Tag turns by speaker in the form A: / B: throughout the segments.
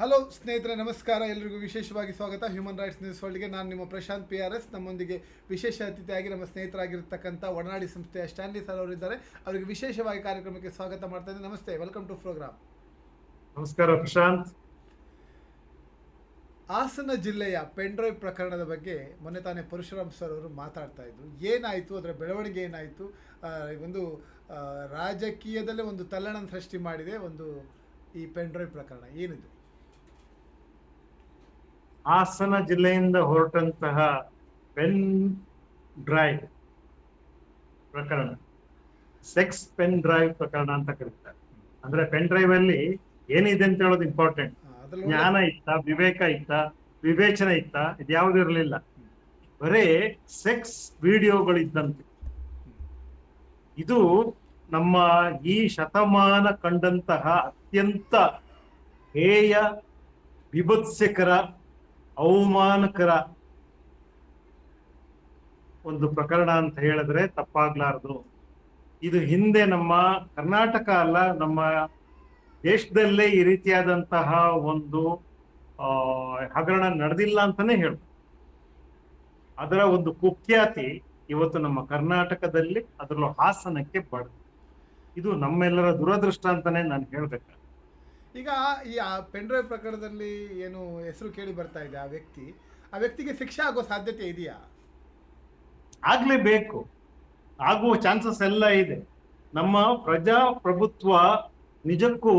A: Hello ಸ್ನೇಹಿತರೆ ನಮಸ್ಕಾರ. ಎಲ್ರಿಗೂ ವಿಶೇಷವಾಗಿ ಸ್ವಾಗತ. ಹ್ಯೂಮನ್ ರೈಟ್ಸ್ ನ್ಯೂಸ್ ವರ್ಲ್ಡ್ಗೆ ನಾನು ನಿಮ್ಮ ಪ್ರಶಾಂತ್ ಪಿ ಆರ್ ಎಸ್ ನಮ್ಮೊಂದಿಗೆ ವಿಶೇಷ ಅತಿಥಿಯಾಗಿ ನಮ್ಮ ಸ್ನೇಹಿತರಾಗಿರ್ತಕ್ಕಂಥ ಒಡನಾಡಿ ಸಂಸ್ಥೆಯ ಸ್ಟ್ಯಾನ್ಲಿ ಸರ್ ಅವರಿದ್ದಾರೆ. ಅವರಿಗೆ ವಿಶೇಷವಾಗಿ ಕಾರ್ಯಕ್ರಮಕ್ಕೆ ಸ್ವಾಗತ ಮಾಡ್ತಾ ಇದ್ದೀನಿ. ನಮಸ್ತೆ ವೆಲ್ಕಮ್ ಟು ಪ್ರೋಗ್ರಾಮ್
B: ನಮಸ್ಕಾರ ಪ್ರಶಾಂತ್.
A: ಹಾಸನ ಜಿಲ್ಲೆಯ ಪೆಂಡ್ರೈವ್ ಪ್ರಕರಣದ ಬಗ್ಗೆ ಮೊನ್ನೆ ತಾನೇ ಪರಶುರಾಮ್ ಸರ್ ಅವರು ಮಾತಾಡ್ತಾ ಇದ್ರು. ಏನಾಯಿತು? ಅದರ ಬೆಳವಣಿಗೆ ಏನಾಯಿತು? ಒಂದು ರಾಜಕೀಯದಲ್ಲೇ ಒಂದು ತಲ್ಲಣ ಸೃಷ್ಟಿ ಮಾಡಿದೆ ಒಂದು ಈ ಪೆಂಡ್ರೈವ್ ಪ್ರಕರಣ. ಏನಿದು?
B: ಹಾಸನ ಜಿಲ್ಲೆಯಿಂದ ಹೊರಟಂತಹ ಪೆನ್ ಡ್ರೈವ್ ಪ್ರಕರಣ. ಸೆಕ್ಸ್ ಪೆನ್ ಡ್ರೈವ್ ಪ್ರಕರಣ ಅಂತ ಕರೀತಾರೆ. ಅಂದ್ರೆ ಪೆನ್ ಡ್ರೈವ್ ಅಲ್ಲಿ ಏನಿದೆ ಅಂತ ಹೇಳೋದು ಇಂಪಾರ್ಟೆಂಟ್ ಜ್ಞಾನ ಇತ್ತ ವಿವೇಕ ಇತ್ತ ವಿವೇಚನೆ ಇತ್ತ ಇದ್ಯಾವುದು ಇರಲಿಲ್ಲ. ಬರೇ ಸೆಕ್ಸ್ ವಿಡಿಯೋಗಳಿದ್ದಂತೆ. ಇದು ನಮ್ಮ ಈ ಶತಮಾನ ಕಂಡಂತಹ ಅತ್ಯಂತ ಹೇಯ ವಿಭತ್ಸಕರ ಅವಮಾನಕರ ಒಂದು ಪ್ರಕರಣ ಅಂತ ಹೇಳಿದ್ರೆ ತಪ್ಪಾಗ್ಲಾರ್ದು. ಇದು ಹಿಂದೆ ನಮ್ಮ ಕರ್ನಾಟಕ ಅಲ್ಲ, ನಮ್ಮ ದೇಶದಲ್ಲೇ ಈ ರೀತಿಯಾದಂತಹ ಒಂದು ಹಗರಣ ನಡೆದಿಲ್ಲ ಅಂತಾನೆ ಹೇಳ್ಬೋದು. ಅದರ ಒಂದು ಕುಖ್ಯಾತಿ ಇವತ್ತು ನಮ್ಮ ಕರ್ನಾಟಕದಲ್ಲಿ ಅದರಲ್ಲೂ ಹಾಸನಕ್ಕೆ ಬಡ ಇದು ನಮ್ಮೆಲ್ಲರ ದುರದೃಷ್ಟ ಅಂತಾನೆ ನಾನು ಹೇಳ್ಬೇಕು
A: ಈಗ ಈ, ಆ ಪೆಂಡ್ರೈವ್ ಪ್ರಕರಣದಲ್ಲಿ ಏನು ಹೆಸರು ಕೇಳಿ ಬರ್ತಾ ಇದೆ ಆ ವ್ಯಕ್ತಿ, ಆ ವ್ಯಕ್ತಿಗೆ ಶಿಕ್ಷೆ ಆಗೋ ಸಾಧ್ಯತೆ ಇದೆಯಾ?
B: ಆಗ್ಲೇಬೇಕು. ಆಗುವ ಚಾನ್ಸಸ್ ಎಲ್ಲ ಇದೆ. ನಮ್ಮ ಪ್ರಜಾಪ್ರಭುತ್ವ ನಿಜಕ್ಕೂ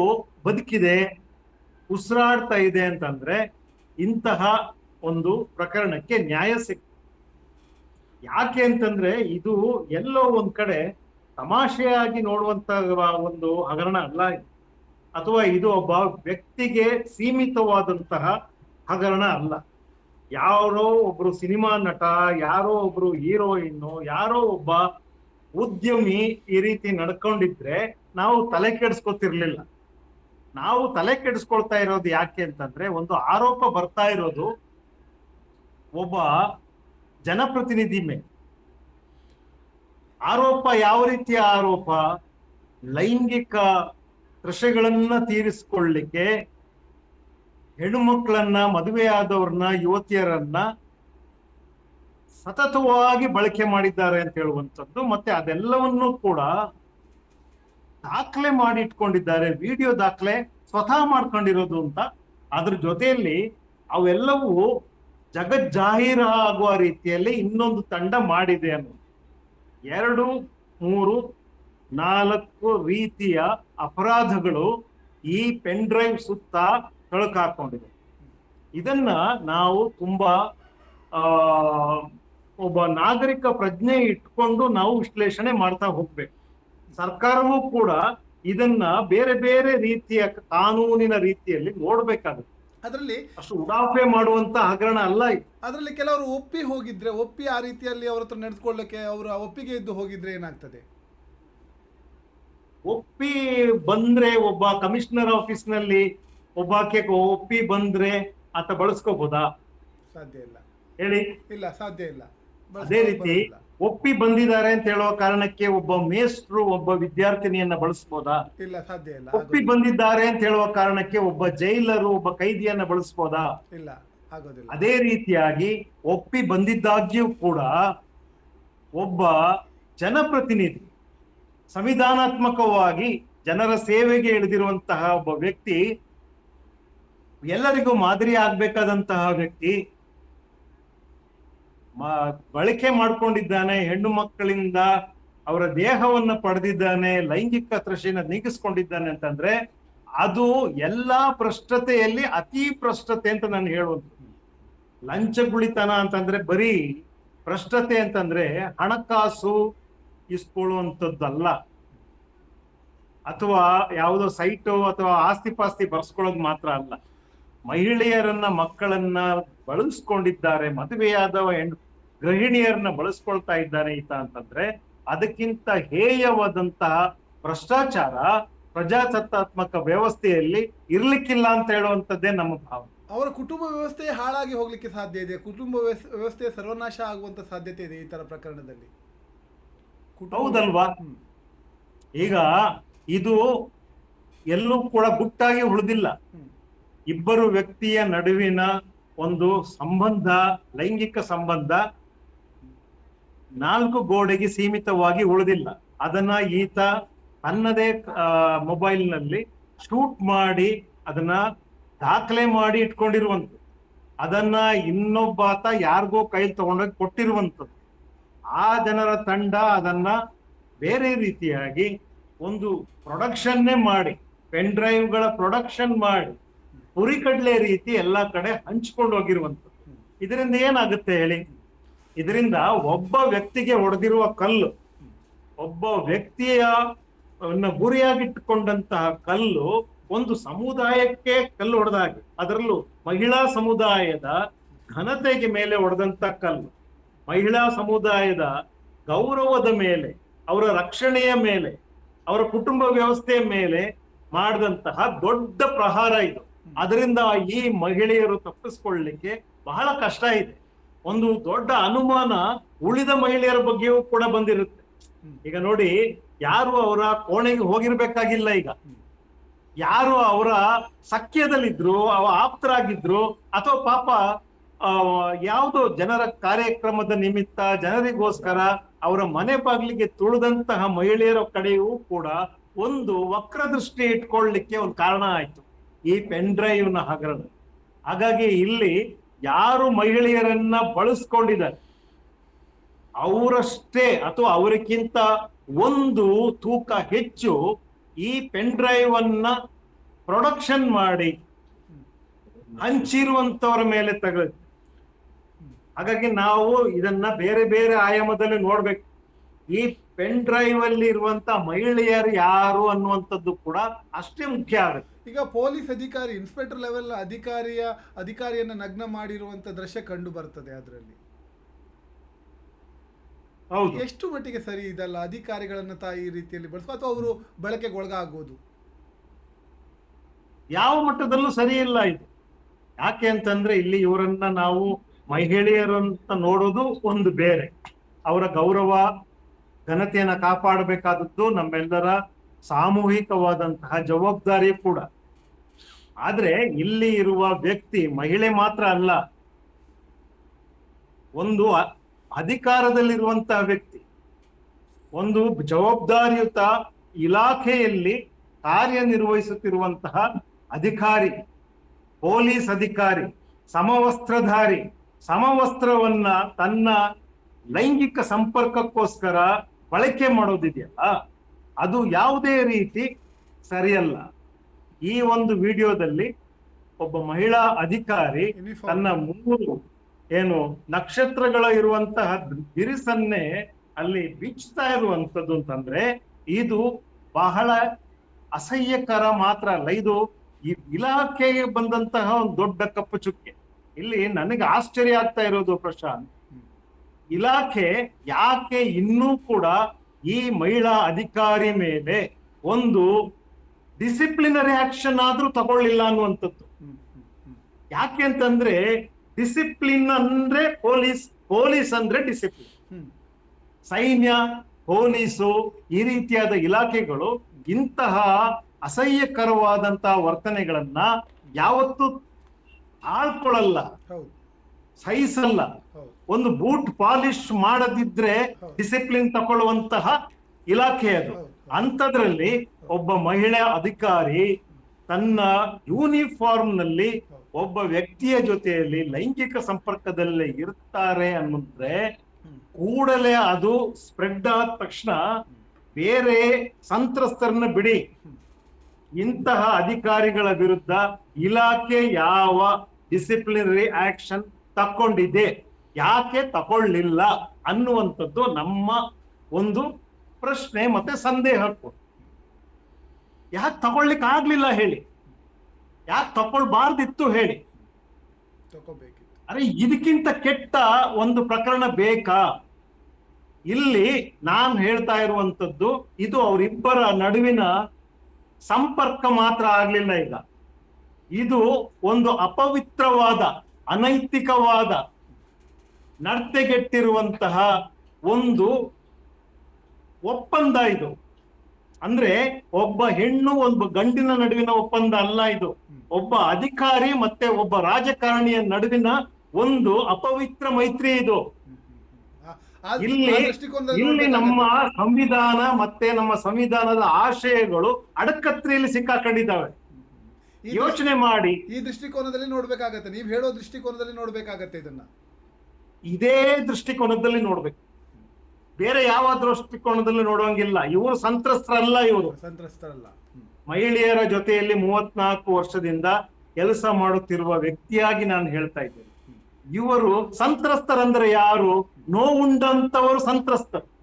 B: ಬದುಕಿದೆ, ಉಸಿರಾಡ್ತಾ ಇದೆ ಅಂತಂದ್ರೆ ಇಂತಹ ಒಂದು ಪ್ರಕರಣಕ್ಕೆ ನ್ಯಾಯ ಸಿಕ್ ಯಾಕೆ ಅಂತಂದ್ರೆ ಇದು ಎಲ್ಲೋ ಒಂದ್ ಕಡೆ ತಮಾಷೆಯಾಗಿ ನೋಡುವಂತ ಒಂದು ಹಗರಣ ಅಲ್ಲ ಇದು. ಅಥವಾ ಇದು ಒಬ್ಬ ವ್ಯಕ್ತಿಗೆ ಸೀಮಿತವಾದಂತಹ ಹಗರಣ ಅಲ್ಲ. ಯಾರೋ ಒಬ್ರು ಸಿನಿಮಾ ನಟ, ಯಾರೋ ಒಬ್ರು ಹೀರೋಯಿನ್ ಯಾರೋ ಒಬ್ಬ ಉದ್ಯಮಿ ಈ ರೀತಿ ನಡ್ಕೊಂಡಿದ್ರೆ ನಾವು ತಲೆ ಕೆಡಿಸ್ಕೊತಿರ್ಲಿಲ್ಲ. ನಾವು ತಲೆ ಕೆಡಿಸ್ಕೊಳ್ತಾ ಇರೋದು ಯಾಕೆ ಅಂತಂದ್ರೆ ಒಂದು ಆರೋಪ ಬರ್ತಾ ಇರೋದು ಒಬ್ಬ ಜನಪ್ರತಿನಿಧಿ ಮೇಲೆ. ಆರೋಪ ಯಾವ ರೀತಿಯ ಆರೋಪ? ಲೈಂಗಿಕ ಕೃಷಿಗಳನ್ನ ತೀರಿಸಿಕೊಳ್ಳಿಕ್ಕೆ ಹೆಣ್ಣುಮಕ್ಕಳನ್ನ ಮದುವೆಯಾದವ್ರನ್ನ, ಯುವತಿಯರನ್ನ ಸತತವಾಗಿ ಬಳಕೆ ಮಾಡಿದ್ದಾರೆ ಅಂತ ಹೇಳುವಂಥದ್ದು, ಮತ್ತೆ ಅದೆಲ್ಲವನ್ನೂ ಕೂಡ ದಾಖಲೆ ಮಾಡಿ ಇಟ್ಕೊಂಡಿದ್ದಾರೆ ವಿಡಿಯೋ ದಾಖಲೆ ಸ್ವತಃ ಮಾಡ್ಕೊಂಡಿರೋದು ಅಂತ. ಅದ್ರ ಜೊತೆಯಲ್ಲಿ ಅವೆಲ್ಲವೂ ಜಗಜ್ಜಾಹೀರ ಆಗುವ ರೀತಿಯಲ್ಲಿ ಇನ್ನೊಂದು ತಂಡ ಮಾಡಿದೆ ಅನ್ನೋದು. ಎರಡು, ಮೂರು ನಾಲ್ಕು ರೀತಿಯ ಅಪರಾಧಗಳು ಈ ಪೆನ್ ಡ್ರೈವ್ ಸುತ್ತ ಕಳಕಾಕೊಂಡಿದೆ ಇದನ್ನ ನಾವು ತುಂಬಾ ಆ ಒಬ್ಬ ನಾಗರಿಕ ಪ್ರಜ್ಞೆ ಇಟ್ಕೊಂಡು ನಾವು ವಿಶ್ಲೇಷಣೆ ಮಾಡ್ತಾ ಹೋಗ್ಬೇಕು. ಸರ್ಕಾರವೂ ಕೂಡ ಇದನ್ನ ಬೇರೆ ಬೇರೆ ರೀತಿಯ ಕಾನೂನಿನ ರೀತಿಯಲ್ಲಿ ನೋಡ್ಬೇಕಾಗುತ್ತೆ.
A: ಅದರಲ್ಲಿ
B: ಅಷ್ಟು ಉಡಾಫೆ ಮಾಡುವಂತ ಹಗರಣ ಅಲ್ಲ
A: ಅದರಲ್ಲಿ ಕೆಲವರು ಒಪ್ಪಿ ಹೋಗಿದ್ರೆ ಒಪ್ಪಿ ಆ ರೀತಿಯಲ್ಲಿ ಅವ್ರ ಹತ್ರ ನಡೆದುಕೊಳ್ಳಕ್ಕೆ ಅವರು ಒಪ್ಪಿಗೆ ಇದ್ದು ಹೋಗಿದ್ರೆ ಏನಾಗ್ತದೆ?
B: ಒಪ್ಪಿ ಬಂದ್ರೆ ಒಬ್ಬ ಕಮಿಷನರ್ ಆಫೀಸ್ನಲ್ಲಿ ಒಬ್ಬಾಕೆ ಒಪ್ಪಿ ಬಂದ್ರೆ ಆತ ಬಳಸ್ಕೋಬಹುದಾ
A: ಸಾಧ್ಯ ಇಲ್ಲ.
B: ಹೇಳಿ.
A: ಇಲ್ಲ ಸಾಧ್ಯ ಇಲ್ಲ.
B: ಅದೇ ರೀತಿ ಒಪ್ಪಿ ಬಂದಿದ್ದಾರೆ ಅಂತ ಹೇಳುವ ಕಾರಣಕ್ಕೆ ಒಬ್ಬ ಮೇಸ್ಟ್ರು ಒಬ್ಬ ವಿದ್ಯಾರ್ಥಿನಿಯನ್ನ ಬಳಸ್ಬೋದಾ?
A: ಇಲ್ಲ ಸಾಧ್ಯ ಇಲ್ಲ.
B: ಒಪ್ಪಿ ಬಂದಿದ್ದಾರೆ ಅಂತ ಹೇಳುವ ಕಾರಣಕ್ಕೆ ಒಬ್ಬ ಜೈಲರು ಒಬ್ಬ ಕೈದಿಯನ್ನ ಬಳಸ್ಬೋದಾ?
A: ಇಲ್ಲ ಆಗೋದಿಲ್ಲ.
B: ಅದೇ ರೀತಿಯಾಗಿ ಒಪ್ಪಿ ಬಂದಿದ್ದಾಗ್ಯೂ ಕೂಡ ಒಬ್ಬ ಜನಪ್ರತಿನಿಧಿ ಸಂವಿಧಾನಾತ್ಮಕವಾಗಿ ಜನರ ಸೇವೆಗೆ ಇಳಿದಿರುವಂತಹ ಒಬ್ಬ ವ್ಯಕ್ತಿ, ಎಲ್ಲರಿಗೂ ಮಾದರಿ ಆಗ್ಬೇಕಾದಂತಹ ವ್ಯಕ್ತಿ ಬಳಕೆ ಮಾಡ್ಕೊಂಡಿದ್ದಾನೆ, ಹೆಣ್ಣು ಮಕ್ಕಳಿಂದ ಅವರ ದೇಹವನ್ನ ಪಡೆದಿದ್ದಾನೆ, ಲೈಂಗಿಕ ತೃಷೆನ ನೀಗಿಸ್ಕೊಂಡಿದ್ದಾನೆ ಅಂತಂದ್ರೆ ಅದು ಎಲ್ಲಾ ಭ್ರಷ್ಟತೆಯಲ್ಲಿ ಅತಿ ಭ್ರಷ್ಟತೆ ಅಂತ ನಾನು ಲಂಚ ಲಂಚಗುಳಿತನ ಅಂತಂದ್ರೆ ಬರೀ ಭ್ರಷ್ಟತೆ ಅಂತಂದ್ರೆ ಹಣಕಾಸು ಇಸ್ಕೊಳ್ಳುವಂಥದ್ದಲ್ಲ. ಅಥವಾ ಯಾವುದೋ ಸೈಟು ಅಥವಾ ಆಸ್ತಿ ಪಾಸ್ತಿ ಬರ್ಸ್ಕೊಳ್ಳೋದು ಮಾತ್ರ ಅಲ್ಲ. ಮಹಿಳೆಯರನ್ನ, ಮಕ್ಕಳನ್ನ ಬಳಸ್ಕೊಂಡಿದ್ದಾರೆ ಮದುವೆಯಾದ ಹೆಣ್ಣು ಗೃಹಿಣಿಯರನ್ನ ಬಳಸ್ಕೊಳ್ತಾ ಇದ್ದಾನೆ ಈತ ಅಂತಂದ್ರೆ, ಅದಕ್ಕಿಂತ ಹೇಯವಾದಂತಹ ಭ್ರಷ್ಟಾಚಾರ ಪ್ರಜಾಸತ್ತಾತ್ಮಕ ವ್ಯವಸ್ಥೆಯಲ್ಲಿ ಇರ್ಲಿಕ್ಕಿಲ್ಲ ಅಂತ ಹೇಳುವಂಥದ್ದೇ ನಮ್ಮ ಭಾವನೆ.
A: ಅವರ ಕುಟುಂಬ ವ್ಯವಸ್ಥೆ ಹಾಳಾಗಿ ಹೋಗ್ಲಿಕ್ಕೆ ಸಾಧ್ಯ ಇದೆ. ಕುಟುಂಬ ವ್ಯವಸ್- ವ್ಯವಸ್ಥೆ ಸರ್ವನಾಶ ಆಗುವಂತ ಸಾಧ್ಯತೆ ಇದೆ ಈ ತರ ಪ್ರಕರಣದಲ್ಲಿ.
B: ಹೌದಲ್ವಾ? ಈಗ ಇದು ಎಲ್ಲೂ ಕೂಡ ಗುಟ್ಟಾಗಿ ಉಳಿದಿಲ್ಲ. ಇಬ್ಬರು ವ್ಯಕ್ತಿಯ ನಡುವಿನ ಒಂದು ಸಂಬಂಧ ಲೈಂಗಿಕ ಸಂಬಂಧ ನಾಲ್ಕು ಗೋಡೆಗೆ ಸೀಮಿತವಾಗಿ ಉಳಿದಿಲ್ಲ. ಅದನ್ನ ಈತ ತನ್ನದೇ ಮೊಬೈಲ್ನಲ್ಲಿ ಶೂಟ್ ಮಾಡಿ ಅದನ್ನ ದಾಖಲೆ ಮಾಡಿ ಇಟ್ಕೊಂಡಿರುವಂಥದ್ದು. ಅದನ್ನ ಇನ್ನೊಬ್ಬಾತ ಯಾರಿಗೋ ಕೈಲಿ ತಗೊಂಡೋಗಿ ಕೊಟ್ಟಿರುವಂತದ್ದು ಆ ಜನರ ತಂಡ ಅದನ್ನ ಬೇರೆ ರೀತಿಯಾಗಿ ಒಂದು ಪ್ರೊಡಕ್ಷನ್ನೇ ಮಾಡಿ, ಪೆನ್ ಡ್ರೈವ್ಗಳ ಪ್ರೊಡಕ್ಷನ್ ಮಾಡಿ ಹುರಿಕಡ್ಲೆ ರೀತಿ ಎಲ್ಲಾ ಕಡೆ ಹಂಚ್ಕೊಂಡು ಹೋಗಿರುವಂಥದ್ದು. ಇದರಿಂದ ಏನಾಗುತ್ತೆ ಹೇಳಿ? ಇದರಿಂದ ಒಬ್ಬ ವ್ಯಕ್ತಿಗೆ ಹೊಡೆದಿರುವ ಕಲ್ಲು, ಒಬ್ಬ ವ್ಯಕ್ತಿಯ ಗುರಿಯಾಗಿಟ್ಟುಕೊಂಡಂತಹ ಕಲ್ಲು ಒಂದು ಸಮುದಾಯಕ್ಕೆ ಕಲ್ಲು ಹೊಡೆದಾಗ, ಅದರಲ್ಲೂ ಮಹಿಳಾ ಸಮುದಾಯದ ಘನತೆಗೆ ಮೇಲೆ ಹೊಡೆದಂತ ಕಲ್ಲು. ಮಹಿಳಾ ಸಮುದಾಯದ ಗೌರವದ ಮೇಲೆ, ಅವರ ರಕ್ಷಣೆಯ ಮೇಲೆ, ಅವರ ಕುಟುಂಬ ವ್ಯವಸ್ಥೆಯ ಮೇಲೆ ಮಾಡಿದಂತಹ ದೊಡ್ಡ ಪ್ರಹಾರ ಇದು. ಅದರಿಂದ ಈ ಮಹಿಳೆಯರು ತಪ್ಪಿಸ್ಕೊಳ್ಳಿಕ್ಕೆ ಬಹಳ ಕಷ್ಟ ಇದೆ. ಒಂದು ದೊಡ್ಡ ಅನುಮಾನ ಉಳಿದ ಮಹಿಳೆಯರ ಬಗ್ಗೆಯೂ ಕೂಡ ಬಂದಿರುತ್ತೆ. ಈಗ ನೋಡಿ, ಯಾರು ಅವರ ಕೋಣೆಗೆ ಹೋಗಿರ್ಬೇಕಾಗಿಲ್ಲ ಈಗ. ಯಾರು ಅವರ ಸಖ್ಯದಲ್ಲಿದ್ರು, ಅವ ಆಪ್ತರಾಗಿದ್ರು, ಅಥವಾ ಪಾಪ ಯಾವುದೋ ಜನರ ಕಾರ್ಯಕ್ರಮದ ನಿಮಿತ್ತ ಜನರಿಗೋಸ್ಕರ ಅವರ ಮನೆ ಬಾಗಿಲಿಗೆ ತುಳಿದಂತಹ ಮಹಿಳೆಯರ ಕಡೆಯೂ ಕೂಡ ಒಂದು ವಕ್ರದೃಷ್ಟಿ ಇಟ್ಕೊಳ್ಳಿಕ್ಕೆ ಒಂದು ಕಾರಣ ಆಯ್ತು. ಈ ಪೆನ್ ಡ್ರೈವ್ನ ಹಗರಣ. ಹಾಗಾಗಿ ಇಲ್ಲಿ ಯಾರು ಮಹಿಳೆಯರನ್ನ ಬಳಸ್ಕೊಂಡಿದ್ದಾರೆ? ಅವರಷ್ಟೇ ಅಥವಾ ಅವರಿಗಿಂತ ಒಂದು ತೂಕ ಹೆಚ್ಚು ಈ ಪೆನ್ ಡ್ರೈವ್ ಅನ್ನ ಪ್ರೊಡಕ್ಷನ್ ಮಾಡಿ ಹಂಚಿರುವಂತವರ ಮೇಲೆ ತಗ ಹಾಗಾಗಿ ನಾವು ಇದನ್ನ ಬೇರೆ ಬೇರೆ ಆಯಾಮದಲ್ಲಿ ನೋಡ್ಬೇಕು. ಈ ಪೆನ್ ಡ್ರೈವ್ ಅಲ್ಲಿ ಇರುವಂತ ಮಹಿಳೆಯರು ಯಾರು ಅನ್ನುವಂಥದ್ದು ಕೂಡ ಅಷ್ಟೇ ಮುಖ್ಯ ಆಗುತ್ತೆ.
A: ಈಗ ಪೊಲೀಸ್ ಅಧಿಕಾರಿ ಇನ್ಸ್ಪೆಕ್ಟರ್ ಲೆವೆಲ್ ಅಧಿಕಾರಿಯ ಅಧಿಕಾರಿಯನ್ನ ನಗ್ನ ಮಾಡಿರುವಂತ ದೃಶ್ಯ ಕಂಡು ಬರ್ತದೆ ಅದರಲ್ಲಿ.
B: ಹೌದು.
A: ಎಷ್ಟು ಮಟ್ಟಿಗೆ ಸರಿ ಇದಲ್ಲ ಅಧಿಕಾರಿಗಳನ್ನ ತಾಯಿ ಈ ರೀತಿಯಲ್ಲಿ ಬಳಸುವ ಅಥವಾ ಅವರು ಬಳಕೆಗೆ ಒಳಗಾಗೋದು?
B: ಯಾವ ಮಟ್ಟದಲ್ಲೂ ಸರಿ ಇಲ್ಲ ಇದು. ಯಾಕೆ ಅಂತಂದ್ರೆ ಇಲ್ಲಿ ಇವರನ್ನ ನಾವು ಮಹಿಳೆಯರಂತ ನೋಡೋದು ಒಂದು ಬೇರೆ. ಅವರ ಗೌರವ, ಘನತೆಯನ್ನ ಕಾಪಾಡಬೇಕಾದದ್ದು ನಮ್ಮೆಲ್ಲರ ಸಾಮೂಹಿಕವಾದಂತಹ ಜವಾಬ್ದಾರಿ ಕೂಡ. ಆದ್ರೆ ಇಲ್ಲಿ ಇರುವ ವ್ಯಕ್ತಿ ಮಹಿಳೆ ಮಾತ್ರ ಅಲ್ಲ. ಒಂದು ಅಧಿಕಾರದಲ್ಲಿರುವಂತಹ ವ್ಯಕ್ತಿ. ಒಂದು ಜವಾಬ್ದಾರಿಯುತ ಇಲಾಖೆಯಲ್ಲಿ ಕಾರ್ಯನಿರ್ವಹಿಸುತ್ತಿರುವಂತಹ ಅಧಿಕಾರಿ, ಪೊಲೀಸ್ ಅಧಿಕಾರಿ, ಸಮವಸ್ತ್ರಧಾರಿ ಸಮವಸ್ತ್ರವನ್ನ ತನ್ನ ಲೈಂಗಿಕ ಸಂಪರ್ಕಕ್ಕೋಸ್ಕರ ಬಳಕೆ ಮಾಡೋದಿದೆಯಲ್ಲ ಅದು ಯಾವುದೇ ರೀತಿ ಸರಿಯಲ್ಲ. ಈ ಒಂದು ವಿಡಿಯೋದಲ್ಲಿ ಒಬ್ಬ ಮಹಿಳಾ ಅಧಿಕಾರಿ. ತನ್ನ ಮೂರು ಏನು ನಕ್ಷತ್ರಗಳ ಇರುವಂತಹ ಬಿರಿಸನ್ನೇ ಅಲ್ಲಿ ಬಿಚ್ಚುತ್ತಾ ಇರುವಂತದ್ದು ಅಂತಂದ್ರೆ ಇದು ಬಹಳ ಅಸಹ್ಯಕರ ಮಾತ್ರ ಅಲ್ಲ. ಇದು ಈ ಇಲಾಖೆಗೆ ಬಂದಂತಹ ಒಂದು ದೊಡ್ಡ ಕಪ್ಪು ಚುಕ್ಕೆ. ಇಲ್ಲಿ ನನಗೆ ಆಶ್ಚರ್ಯ ಆಗ್ತಾ ಇರೋದು ಪ್ರಶಾಂತ್ ಇಲಾಖೆ ಯಾಕೆ ಇನ್ನೂ ಕೂಡ ಈ ಮಹಿಳಾ ಅಧಿಕಾರಿ ಮೇಲೆ ಒಂದು ಡಿಸಿಪ್ಲಿನರಿ ಆಕ್ಷನ್ ಆದ್ರೂ ತಗೊಳ್ಳಿಲ್ಲ ಅನ್ನುವಂಥದ್ದು. ಯಾಕೆ ಅಂತಂದ್ರೆ ಡಿಸಿಪ್ಲಿನ್ ಅಂದ್ರೆ ಪೊಲೀಸ್ ಪೊಲೀಸ್ ಅಂದ್ರೆ ಡಿಸಿಪ್ಲಿನ್ ಸೈನ್ಯ, ಪೊಲೀಸು ಈ ರೀತಿಯಾದ ಇಲಾಖೆಗಳು ಇಂತಹ ಅಸಹ್ಯಕರವಾದಂತಹ ವರ್ತನೆಗಳನ್ನ ಯಾವತ್ತೂ ತಾಳ್ಕೊಳ್ಳಲ್ಲ
A: ಹೌದು.
B: ಸಹಿಸಲ್ಲ ಒಂದು ಬೂಟ್ ಪಾಲಿಶ್ ಮಾಡದಿದ್ರೆ. ಡಿಸಿಪ್ಲಿನ್ ತಗೊಳ್ಳುವಂತಹ ಇಲಾಖೆ ಅದು.
A: ಅಂತದ್ರಲ್ಲಿ
B: ಅಂಥದ್ರಲ್ಲಿ ಒಬ್ಬ ಮಹಿಳಾ ಅಧಿಕಾರಿ ತನ್ನ ಯೂನಿಫಾರ್ಮ್ನಲ್ಲಿ ಒಬ್ಬ ವ್ಯಕ್ತಿಯ ಜೊತೆಯಲ್ಲಿ ಲೈಂಗಿಕ ಸಂಪರ್ಕದಲ್ಲಿ ಇರ್ತಾರೆ ಅನ್ನುದ್ರೆ ಕೂಡಲೇ ಅದು ಸ್ಪ್ರೆಡ್ ಆದ ತಕ್ಷಣ ಬೇರೆ ಸಂತ್ರಸ್ತರನ್ನ ಬಿಡಿ. ಇಂತಹ ಅಧಿಕಾರಿಗಳ ವಿರುದ್ಧ ಇಲಾಖೆ ಯಾವ ಡಿಸಿಪ್ಲಿನರಿ ಆಕ್ಷನ್ ತಕ್ಕೊಂಡಿದೆ ಯಾಕೆ ತಗೊಳ್ಳಿಲ್ಲ ಅನ್ನುವಂಥದ್ದು ನಮ್ಮ ಒಂದು ಪ್ರಶ್ನೆ ಮತ್ತೆ ಸಂದೇಹ ಯಾಕೆ ತಗೊಳ್ಲಿಕ್ಕೆ ಆಗ್ಲಿಲ್ಲ ಹೇಳಿ? ಯಾಕೆ ತಗೊಳ್ಬಾರ್ದಿತ್ತು ಹೇಳಿ? ಅರೆ ಇದಕ್ಕಿಂತ ಕೆಟ್ಟ ಒಂದು ಪ್ರಕರಣ ಬೇಕಾ? ಇಲ್ಲಿ ನಾನು ಹೇಳ್ತಾ ಇರುವಂತದ್ದು ಇದು ಅವರಿಬ್ಬರ ನಡುವಿನ ಸಂಪರ್ಕ ಮಾತ್ರ ಆಗ್ಲಿಲ್ಲ ಈಗ. ಇದು ಒಂದು ಅಪವಿತ್ರವಾದ, ಅನೈತಿಕವಾದ ನಡ್ತೆಗೆಟ್ಟಿರುವಂತಹ ಒಂದು ಒಪ್ಪಂದ ಇದು. ಅಂದ್ರೆ ಒಬ್ಬ ಹೆಣ್ಣು ಒಬ್ಬ ಗಂಡಿನ ನಡುವಿನ ಒಪ್ಪಂದ ಅಲ್ಲ ಇದು. ಒಬ್ಬ ಅಧಿಕಾರಿ ಮತ್ತೆ ಒಬ್ಬ ರಾಜಕಾರಣಿಯ ನಡುವಿನ ಒಂದು ಅಪವಿತ್ರ ಮೈತ್ರಿ ಇದು. ಇಲ್ಲಿ ಇಲ್ಲಿ ನಮ್ಮ ಸಂವಿಧಾನ ಮತ್ತೆ ನಮ್ಮ ಸಂವಿಧಾನದ ಆಶಯಗಳು ಅಡಕತ್ರಿಯಲ್ಲಿ ಸಿಕ್ಕಾಕೊಂಡಿದ್ದಾವೆ. ಯೋಚನೆ ಮಾಡಿ.
A: ಈ ದೃಷ್ಟಿಕೋನದಲ್ಲಿ ನೋಡ್ಬೇಕಾಗತ್ತೆ. ನೀವು ಹೇಳೋ ದೃಷ್ಟಿಕೋನದಲ್ಲಿ ನೋಡ್ಬೇಕಾಗತ್ತೆ ಇದನ್ನ.
B: ಇದೇ ದೃಷ್ಟಿಕೋನದಲ್ಲಿ ನೋಡ್ಬೇಕು. ಬೇರೆ ಯಾವ ದೃಷ್ಟಿಕೋನದಲ್ಲಿ ನೋಡುವಂಗಿಲ್ಲ. ಇವರು ಸಂತ್ರಸ್ತರಲ್ಲ ಇವರು.
A: ಸಂತ್ರಸ್ತರಲ್ಲ.
B: ಮಹಿಳೆಯರ ಜೊತೆಯಲ್ಲಿ ಮೂವತ್ನಾಲ್ಕು ವರ್ಷದಿಂದ ಕೆಲಸ ಮಾಡುತ್ತಿರುವ ವ್ಯಕ್ತಿಯಾಗಿ ನಾನು ಹೇಳ್ತಾ ಇದ್ದೇನೆ. ಇವರು ಸಂತ್ರಸ್ತರಂದ್ರೆ ಯಾರು? ನೋವುಂಡಂತವರು ಸಂತ್ರಸ್ತರು.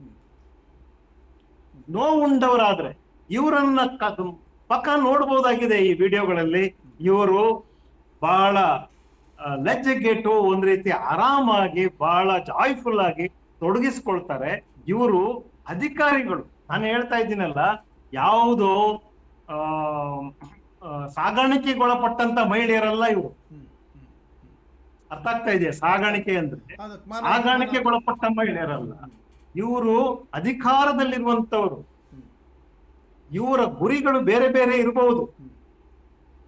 B: ನೋವುಂಡವರಾದ್ರೆ ಇವರನ್ನ ಪಕ್ಕ ನೋಡಬಹುದಾಗಿದೆ ಈ ವಿಡಿಯೋಗಳಲ್ಲಿ ಇವರು ಬಹಳ ಲಜ್ಜೆಗೆಟ್ಟು ಒಂದ್ ರೀತಿ ಆರಾಮಾಗಿ ಬಹಳ ಜಾಯ್ಫುಲ್ ಆಗಿ ತೊಡಗಿಸ್ಕೊಳ್ತಾರೆ ಇವರು ಅಧಿಕಾರಿಗಳು ನಾನು ಹೇಳ್ತಾ ಇದ್ದೀನಲ್ಲ ಯಾವುದೋ ಆ ಸಾಗಾಣಿಕೆಗೊಳಪಟ್ಟಂತ ಮಹಿಳೆಯರಲ್ಲ ಇವರು. ಅರ್ಥ ಆಗ್ತಾ ಇದೆಯಾ ಸಾಗಾಣಿಕೆ ಅಂದ್ರೆ ಸಾಗಾಣಿಕೆಗೊಳಪಟ್ಟ ಮಹಿಳೆಯರಲ್ಲ ಇವರು ಅಧಿಕಾರದಲ್ಲಿರುವಂತವರು. ಇವರ ಗುರಿಗಳು ಬೇರೆ ಬೇರೆ ಇರಬಹುದು.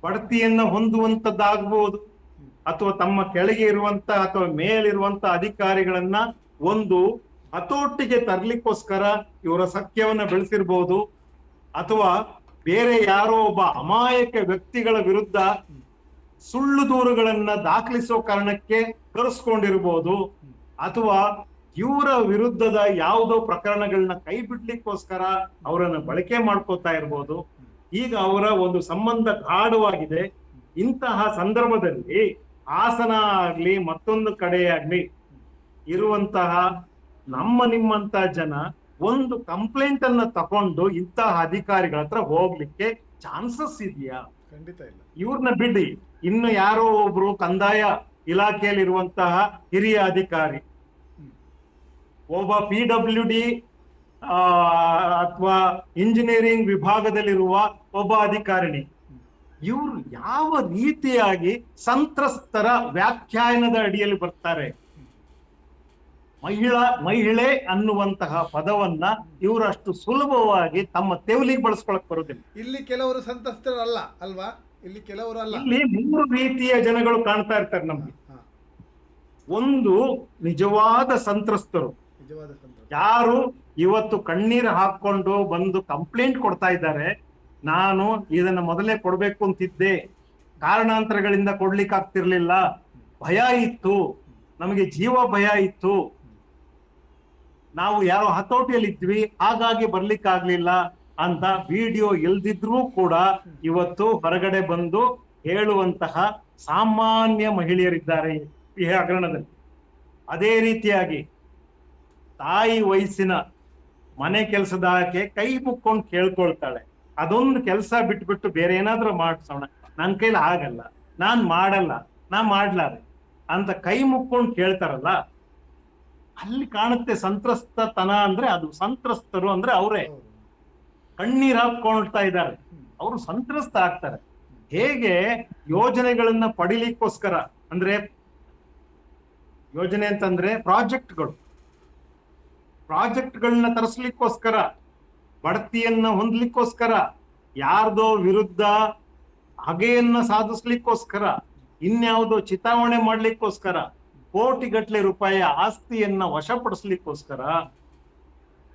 B: ಬಡ್ತಿಯನ್ನ ಹೊಂದುವಂತದ್ದಾಗಬಹುದು. ಅಥವಾ ತಮ್ಮ ಕೆಳಗೆ ಇರುವಂತ ಅಥವಾ ಮೇಲಿರುವಂತ ಅಧಿಕಾರಿಗಳನ್ನ ಒಂದು ಹತೋಟಿಗೆ ತರ್ಲಿಕ್ಕೋಸ್ಕರ ಇವರ ಸಖ್ಯವನ್ನ ಬೆಳೆಸಿರ್ಬೋದು. ಅಥವಾ ಬೇರೆ ಯಾರೋ ಒಬ್ಬ ಅಮಾಯಕ ವ್ಯಕ್ತಿಗಳ ವಿರುದ್ಧ ಸುಳ್ಳು ದೂರುಗಳನ್ನ ದಾಖಲಿಸೋ ಕಾರಣಕ್ಕೆ ಕರೆಸ್ಕೊಂಡಿರ್ಬೋದು. ಅಥವಾ ಇವರ ವಿರುದ್ಧದ ಯಾವುದೋ ಪ್ರಕರಣಗಳನ್ನ ಕೈ ಬಿಡ್ಲಿಕ್ಕೋಸ್ಕರ ಅವರನ್ನ ಬಳಕೆ ಮಾಡ್ಕೋತಾ ಇರ್ಬೋದು. ಈಗ ಅವರ ಒಂದು ಸಂಬಂಧ ಗಾಢವಾಗಿದೆ. ಇಂತಹ ಸಂದರ್ಭದಲ್ಲಿ ಹಾಸನ ಆಗ್ಲಿ ಮತ್ತೊಂದು ಕಡೆ ಆಗ್ಲಿ ಇರುವಂತಹ ನಮ್ಮ ನಿಮ್ಮಂತ ಜನ ಒಂದು ಕಂಪ್ಲೇಂಟ್ ಅನ್ನ ತಕೊಂಡು ಇಂತಹ ಅಧಿಕಾರಿಗಳ ಹತ್ರ ಹೋಗ್ಲಿಕ್ಕೆ ಚಾನ್ಸಸ್ ಇದೆಯಾ?
A: ಖಂಡಿತ ಇಲ್ಲ.
B: ಇವ್ರನ್ನ ಬಿಡಿ. ಇನ್ನು ಯಾರೋ ಒಬ್ರು ಕಂದಾಯ ಇಲಾಖೆಯಲ್ಲಿರುವಂತಹ ಹಿರಿಯ ಅಧಿಕಾರಿ. ಒಬ್ಬ ಪಿ ಡಬ್ಲ್ಯೂ ಡಿ ಅಥವಾ ಇಂಜಿನಿಯರಿಂಗ್ ವಿಭಾಗದಲ್ಲಿರುವ ಒಬ್ಬ ಅಧಿಕಾರಿಣಿ. ಇವರು ಯಾವ ರೀತಿಯಾಗಿ ಸಂತ್ರಸ್ತರ ವ್ಯಾಖ್ಯಾನದ ಅಡಿಯಲ್ಲಿ ಬರ್ತಾರೆ? ಮಹಿಳಾ ಮಹಿಳೆ ಅನ್ನುವಂತಹ ಪದವನ್ನ ಇವರು ಅಷ್ಟು ಸುಲಭವಾಗಿ ತಮ್ಮ ತೆವಲಿಗೆ ಬಳಸ್ಕೊಳಕ್ ಬರೋದಿಲ್ಲ.
A: ಇಲ್ಲಿ ಕೆಲವರು ಸಂತ್ರಸ್ತರಲ್ಲ ಅಲ್ವಾ? ಇಲ್ಲಿ ಕೆಲವರು ಅಲ್ಲ.
B: ಇಲ್ಲಿ ಮೂರು ರೀತಿಯ ಜನಗಳು ಕಾಣ್ತಾ ಇರ್ತಾರೆ ನಮ್ಗೆ. ಒಂದು ನಿಜವಾದ ಸಂತ್ರಸ್ತರು. ಯಾರು ಇವತ್ತು ಕಣ್ಣೀರು ಹಾಕೊಂಡು ಬಂದು ಕಂಪ್ಲೇಂಟ್ ಕೊಡ್ತಾ ಇದ್ದಾರೆ, ನಾನು ಇದನ್ನ ಮೊದಲೇ ಕೊಡ್ಬೇಕು ಅಂತಿದ್ದೆ, ಕಾರಣಾಂತರಗಳಿಂದ ಕೊಡ್ಲಿಕ್ಕೆ ಆಗ್ತಿರ್ಲಿಲ್ಲ. ಭಯ ಇತ್ತು. ನಮಗೆ ಜೀವ ಭಯ ಇತ್ತು. ನಾವು ಯಾರೋ ಹತೋಟಿಯಲ್ಲಿ ಇದ್ವಿ ಹಾಗಾಗಿ ಬರ್ಲಿಕ್ಕಾಗ್ಲಿಲ್ಲ ಅಂತ ವಿಡಿಯೋ ಇಲ್ದಿದ್ರೂ ಕೂಡ ಇವತ್ತು ಹೊರಗಡೆ ಬಂದು ಹೇಳುವಂತಹ ಸಾಮಾನ್ಯ ಮಹಿಳೆಯರಿದ್ದಾರೆ ಈ ಹಗರಣದಲ್ಲಿ. ಅದೇ ರೀತಿಯಾಗಿ ತಾಯಿ ವಯಸ್ಸಿನ ಮನೆ ಕೆಲಸದ ಆಕೆ ಕೈ ಮುಕ್ಕೊಂಡು ಕೇಳ್ಕೊಳ್ತಾಳೆ. ಅದೊಂದು ಕೆಲಸ ಬಿಟ್ಬಿಟ್ಟು ಬೇರೆ ಏನಾದ್ರೂ ಮಾಡ್ಸೋಣ. ನನ್ ಕೈಲಿ ಆಗಲ್ಲ. ನಾನ್ ಮಾಡಲ್ಲ. ನಾ ಮಾಡ್ಲಾರೆ ಅಂತ ಕೈ ಮುಕ್ಕೊಂಡು ಕೇಳ್ತಾರಲ್ಲ, ಅಲ್ಲಿ ಕಾಣುತ್ತೆ ಸಂತ್ರಸ್ತತನ ಅಂದ್ರೆ ಅದು ಸಂತ್ರಸ್ತರು ಅಂದ್ರೆ ಅವರೇ. ಕಣ್ಣೀರ್ ಹಾಕೊಳ್ತಾ ಇದ್ದಾರೆ. ಅವರು ಸಂತ್ರಸ್ತ ಆಗ್ತಾರೆ. ಹೇಗೆ ಯೋಜನೆಗಳನ್ನ ಪಡಿಲಿಕ್ಕೋಸ್ಕರ ಅಂದ್ರೆ ಯೋಜನೆ ಅಂತಂದ್ರೆ ಪ್ರಾಜೆಕ್ಟ್ಗಳು. ಪ್ರಾಜೆಕ್ಟ್ಗಳನ್ನ ತರಿಸ್ಲಿಕ್ಕೋಸ್ಕರ, ಬಡತಿಯನ್ನ ಹೊಂದ್ಲಿಕ್ಕೋಸ್ಕರ, ಯಾರ್ದೋ ವಿರುದ್ಧ ಹಗೆಯನ್ನ ಸಾಧಿಸ್ಲಿಕ್ಕೋಸ್ಕರ, ಇನ್ಯಾವುದೋ ಚಿತಾವಣೆ ಮಾಡ್ಲಿಕ್ಕೋಸ್ಕರ, ಕೋಟಿಗಟ್ಲೆ ರೂಪಾಯಿಯ ಆಸ್ತಿಯನ್ನ ವಶಪಡಿಸ್ಲಿಕ್ಕೋಸ್ಕರ,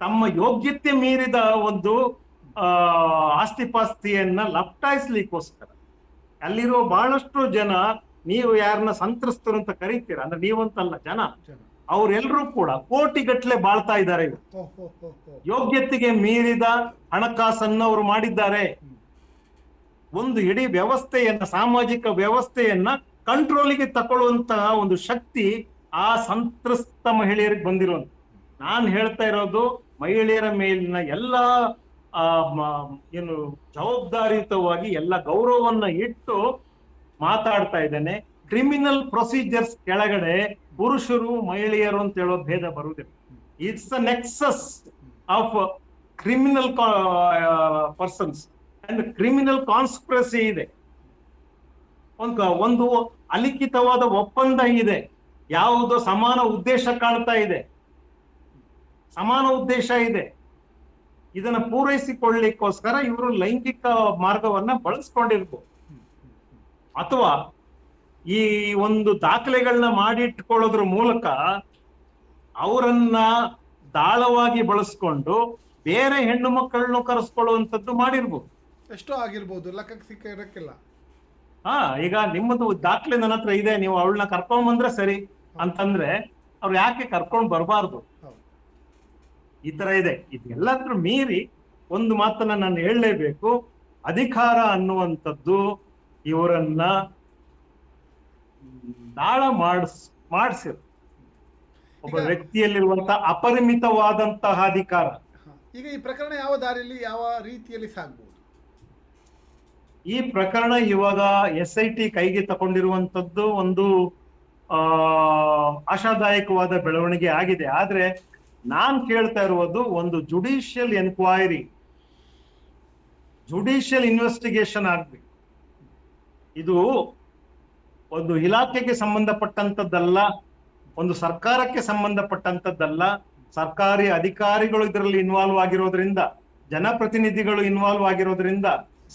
B: ತಮ್ಮ ಯೋಗ್ಯತೆ ಮೀರಿದ ಒಂದು ಆಸ್ತಿ ಪಾಸ್ತಿಯನ್ನ ಲಪ್ಟಾಯಿಸ್ಲಿಕ್ಕೋಸ್ಕರ. ಅಲ್ಲಿರೋ ಬಹಳಷ್ಟು ಜನ, ನೀವು ಯಾರನ್ನ ಸಂತ್ರಸ್ತರು ಅಂತ ಕರೀತೀರ? ಅಂದ್ರೆ ನೀವಂತಲ್ಲ ಜನ. ಅವರೆಲ್ಲರೂ ಕೂಡ ಕೋಟಿಗಟ್ಟಲೆ ಬಾಳ್ತಾ ಇದ್ದಾರೆ. ಯೋಗ್ಯತೆಗೆ ಮೀರಿದ ಹಣಕಾಸನ್ನು ಅವರು ಮಾಡಿದ್ದಾರೆ. ಒಂದು ಇಡೀ ವ್ಯವಸ್ಥೆಯನ್ನ ಸಾಮಾಜಿಕ ವ್ಯವಸ್ಥೆಯನ್ನ ಕಂಟ್ರೋಲಿಗೆ ತಕೊಳ್ಳುವಂತಹ ಒಂದು ಶಕ್ತಿ ಆ ಸಂತ್ರಸ್ತ ಮಹಿಳೆಯರಿಗೆ ಬಂದಿರೋದು. ನಾನು ಹೇಳ್ತಾ ಇರೋದು ಮಹಿಳೆಯರ ಮೇಲಿನ ಎಲ್ಲ ಏನು ಜವಾಬ್ದಾರಿಯುತವಾಗಿ ಎಲ್ಲ ಗೌರವವನ್ನ ಇಟ್ಟು ಮಾತಾಡ್ತಾ ಇದ್ದೇನೆ. ಕ್ರಿಮಿನಲ್ ಪ್ರೊಸೀಜರ್ಸ್ ಕೆಳಗಡೆ ಪುರುಷರು, ಮಹಿಳೆಯರು ಅಂತ ಹೇಳೋ ಭೇದ ಬರುವುದಿಲ್ಲ. It's a nexus of criminal persons and criminal conspiracy ಇದೆ. ಒಂದು ಅಲಿಖಿತವಾದ ಒಪ್ಪಂದ ಇದೆ. ಯಾವುದೋ ಸಮಾನ ಉದ್ದೇಶ ಕಾಣ್ತಾ ಇದೆ. ಸಮಾನ ಉದ್ದೇಶ ಇದೆ. ಇದನ್ನ ಪೂರೈಸಿಕೊಳ್ಳಿಕ್ಕೋಸ್ಕರ ಇವರು ಲೈಂಗಿಕ ಮಾರ್ಗವನ್ನ ಬಳಸ್ಕೊಂಡಿರ್ಬೋದು. ಅಥವಾ ಈ ಒಂದು ದಾಖಲೆಗಳನ್ನ ಮಾಡಿಟ್ಕೊಳ್ಳೋದ್ರ ಮೂಲಕ ಅವರನ್ನ ದಾಳವಾಗಿ ಬಳಸ್ಕೊಂಡು ಬೇರೆ ಹೆಣ್ಣು ಮಕ್ಕಳನ್ನು ಕರೆಸ್ಕೊಳ್ಳುವಂಥದ್ದು ಮಾಡಿರ್ಬೋದು.
A: ಎಷ್ಟೋ ಆಗಿರ್ಬೋದು ಲೆಕ್ಕಕ್ಕೆ ಸಿಕ್ಕ ಇರಕ್ಕಿಲ್ಲ.
B: ಹಾ ಈಗ ನಿಮ್ಮದು ದಾಖಲೆ ನನ್ನ ಹತ್ರ ಇದೆ ನೀವು ಅವಳನ್ನ ಕರ್ಕೊಂಡ್ ಬಂದ್ರೆ ಸರಿ ಅಂತಂದ್ರೆ ಅವ್ರು ಯಾಕೆ ಕರ್ಕೊಂಡು ಬರಬಾರ್ದು? ಈ ತರ ಇದೆ. ಇದೆಲ್ಲದ್ರ ಮೀರಿ ಒಂದು ಮಾತನ್ನ ನಾನು ಹೇಳಲೇಬೇಕು. ಅಧಿಕಾರ ಅನ್ನುವಂಥದ್ದು ಇವರನ್ನ ದಾಳ ಮಾಡಿಸ್ ಮಾಡಿಸಿರ್. ಒಬ್ಬ
A: ವ್ಯಕ್ತಿಯಲ್ಲಿರುವಂತಹ
B: ವ್ಯಕ್ತಿಯಲ್ಲಿರುವಂತ ಅಪರಿಮಿತವಾದಂತಹ ಅಧಿಕಾರ.
A: ಈಗ ಈ ಪ್ರಕರಣ ಯಾವ ದಾರಿಯಲ್ಲಿ ಯಾವ ರೀತಿಯಲ್ಲಿ ಸಾಗಬಹುದು
B: ಈ ಪ್ರಕರಣ ಇವಾಗ ಎಸ್ ಐ ಟಿ ಕೈಗೆ ತಗೊಂಡಿರುವಂತದ್ದು ಒಂದು ಆ ಆಶಾದಾಯಕವಾದ ಬೆಳವಣಿಗೆ ಆಗಿದೆ. ಆದ್ರೆ ನಾನ್ ಕೇಳ್ತಾ ಇರುವುದು ಒಂದು ಜುಡಿಷಿಯಲ್ ಎನ್ಕ್ವೈರಿ ಜುಡಿಷಿಯಲ್ ಇನ್ವೆಸ್ಟಿಗೇಷನ್ ಆಗ್ಬೇಕು. ಇದು ಒಂದು ಇಲಾಖೆಗೆ ಸಂಬಂಧಪಟ್ಟಂತದ್ದಲ್ಲ ಒಂದು ಸರ್ಕಾರಕ್ಕೆ ಸಂಬಂಧಪಟ್ಟಂತದ್ದಲ್ಲ ಸರ್ಕಾರಿ ಅಧಿಕಾರಿಗಳು ಇದರಲ್ಲಿ ಇನ್ವಾಲ್ವ್ ಆಗಿರೋದ್ರಿಂದ, ಜನಪ್ರತಿನಿಧಿಗಳು ಇನ್ವಾಲ್ವ್ ಆಗಿರೋದ್ರಿಂದ,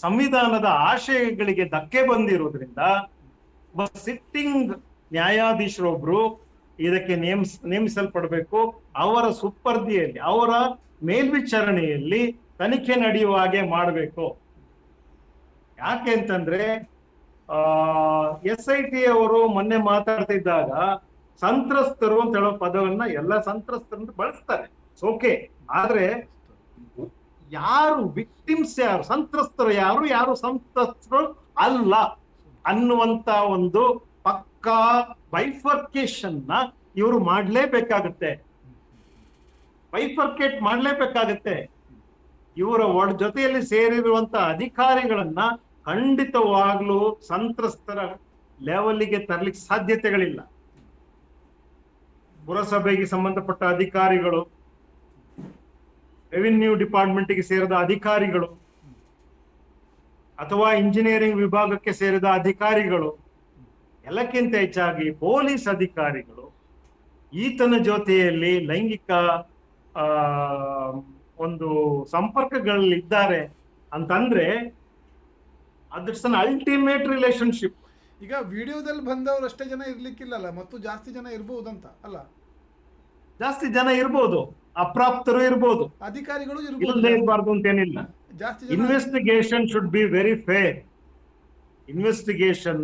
B: ಸಂವಿಧಾನದ ಆಶಯಗಳಿಗೆ ಧಕ್ಕೆ ಬಂದಿರೋದ್ರಿಂದ ಸಿಟ್ಟಿಂಗ್ ನ್ಯಾಯಾಧೀಶರೊಬ್ರು ಇದಕ್ಕೆ ನೇಮಿಸ್, ನೇಮಿಸಲ್ಪಡಬೇಕು. ಅವರ ಸುಪರ್ದಿಯಲ್ಲಿ, ಅವರ ಮೇಲ್ವಿಚಾರಣೆಯಲ್ಲಿ ತನಿಖೆ ನಡೆಯುವ ಹಾಗೆ ಮಾಡಬೇಕು. ಯಾಕೆ ಅಂತಂದ್ರೆ ಆ, ಎಸ್ ಐ ಟಿ ಅವರು ಮೊನ್ನೆ ಮಾತಾಡ್ತಿದ್ದಾಗ ಸಂತ್ರಸ್ತರು ಅಂತ ಹೇಳೋ ಪದವನ್ನ ಎಲ್ಲ ಸಂತ್ರಸ್ತರು ಬಳಸ್ತಾರೆ. ಓಕೆ ಆದ್ರೆ ಯಾರು ವಿಕ್ಟಿಮ್ಸ್ ಯಾರು? ಸಂತ್ರಸ್ತರು ಯಾರು? ಯಾರು ಸಂತ್ರಸ್ತರು ಅಲ್ಲ ಅನ್ನುವಂತ ಒಂದು ಪಕ್ಕಾ ಬೈಫರ್ಕೇಶನ್ನ ಇವರು ಮಾಡ್ಲೇಬೇಕಾಗತ್ತೆ. ಬೈಫರ್ಕೇಟ್ ಮಾಡ್ಲೇಬೇಕಾಗತ್ತೆ. ಇವರ ಒಡ್ ಜೊತೆಯಲ್ಲಿ ಸೇರಿರುವಂತ ಅಧಿಕಾರಿಗಳನ್ನ ಖಂಡಿತವಾಗ್ಲೂ ಸಂತ್ರಸ್ತರ ಲೆವೆಲ್ಗೆ ತರಲಿಕ್ಕೆ ಸಾಧ್ಯತೆಗಳಿಲ್ಲ. ಪುರಸಭೆಗೆ ಸಂಬಂಧಪಟ್ಟ ಅಧಿಕಾರಿಗಳು, ರೆವಿನ್ಯೂ ಡಿಪಾರ್ಟ್ಮೆಂಟ್ಗೆ ಸೇರಿದ ಅಧಿಕಾರಿಗಳು, ಅಥವಾ ಇಂಜಿನಿಯರಿಂಗ್ ವಿಭಾಗಕ್ಕೆ ಸೇರಿದ ಅಧಿಕಾರಿಗಳು, ಎಲ್ಲಕ್ಕಿಂತ ಹೆಚ್ಚಾಗಿ ಪೊಲೀಸ್ ಅಧಿಕಾರಿಗಳು ಈತನ ಜೊತೆಯಲ್ಲಿ ಲೈಂಗಿಕ ಒಂದು ಸಂಪರ್ಕಗಳಲ್ಲಿದ್ದಾರೆ ಅಂತಂದ್ರೆ ಅದರ್ಸ್ ಅನ್ ಅಲ್ಟಿಮೇಟ್ ರಿಲೇಶನ್ಶಿಪ್
A: ಈಗ ವಿಡಿಯೋದಲ್ಲಿ ಬಂದವರು ಅಷ್ಟೇ ಜನ ಇರ್ಲಿಕ್ಕಿಲ್ಲಲ್ಲ ಮತ್ತು ಜಾಸ್ತಿ ಜನ ಇರ್ಬೋದಂತ ಅಲ್ಲ?
B: ಜಾಸ್ತಿ ಜನ ಇರ್ಬೋದು ಅಪ್ರಾಪ್ತರು ಇರ್ಬೋದು.
A: ಅಧಿಕಾರಿಗಳು
B: ಇಲ್ಲದೆ
A: ಇರ್ಬೋದು
B: ಏನಿಲ್ಲ
A: ಜಾಸ್ತಿ
B: investigation should be very fair investigation